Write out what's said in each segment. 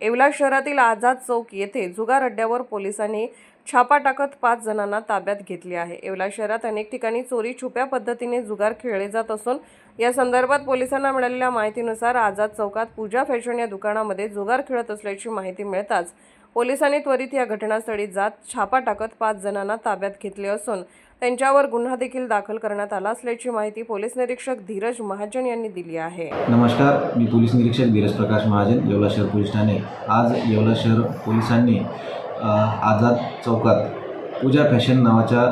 येवला शहरातील आझाद चौक येथे जुगार अड्ड्यावर पोलिसांनी छापा टाकत पाच जणांना ताब्यात घेतले आहे. येवला शहरात अनेक ठिकाणी चोरी छुप्या पद्धतीने जुगार खेळले जात असून या संदर्भात पोलिसांना मिळालेल्या माहितीनुसार आझाद चौकात पूजा फॅशन या दुकानामध्ये जुगार खेळत असल्याची माहिती मिळताच पोलिसांनी त्वरित या घटनास्थळी जात छापा टाकत पाच जणांना ताब्यात घेतले असून त्यांच्यावर गुन्हा देखील दाखल करण्यात आला असल्याची माहिती पोलीस निरीक्षक धीरज महाजन यांनी दिली आहे. नमस्कार मी पोलीस निरीक्षक धीरज प्रकाश महाजन येवला शहर पोलीस ठाणे. आज येवला शहर पोलिसांनी आझाद चौकात पूजा फॅशन नावाच्या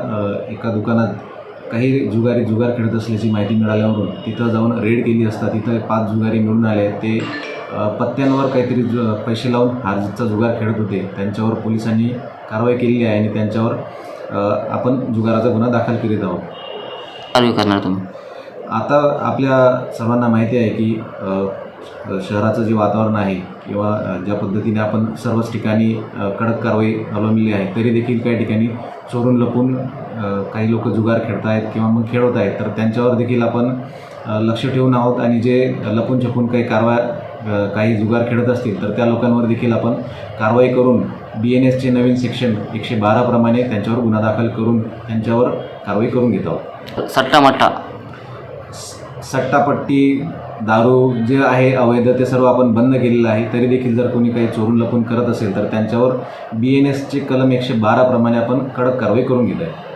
एका दुकानात काही जुगारी जुगार खेळत असल्याची माहिती मिळाल्यावरून तिथं जाऊन रेड केली असता तिथं पाच जुगारी मिळून आले ते पत्त्यांवर काहीतरी जु पैसे लावून हारजीतचा जुगार खेळत होते. त्यांच्यावर पोलिसांनी कारवाई केलेली आहे आणि त्यांच्यावर आपण जुगाराचा गुन्हा दाखल करीत आहोत. कारवाई करणार तुम्ही? आता आपल्या सर्वांना माहिती आहे की अ, शहराचं जे वातावरण आहे किंवा अ, ज्या पद्धतीने आपण सर्वच ठिकाणी अ, कडक कारवाई अवलंबलेली आहे तरी देखील काही ठिकाणी चोरून लपून अ, काही लोक जुगार खेळत आहेत किंवा मग खेळवत आहेत तर त्यांच्यावर देखील आपण अ, लक्ष ठेवून आहोत आणि जे लपून छपून काही कारवाई काही जुगार खेळत असतील तर त्या लोकांवर देखील आपण कारवाई करून बी एन एसचे नवीन सेक्शन एकशे बाराप्रमाणे त्यांच्यावर गुन्हा दाखल करून त्यांच्यावर कारवाई करून घेत आहोत. सट्टा मट्टा सट्टापट्टी दारू जे आहे अवैध ते सर्व आपण बंद केलेलं आहे. तरी देखील जर कोणी काही चोरून लपून करत असेल तर त्यांच्यावर बी एन एसचे कलम एकशे बाराप्रमाणे आपण कडक कारवाई करून घेत आहे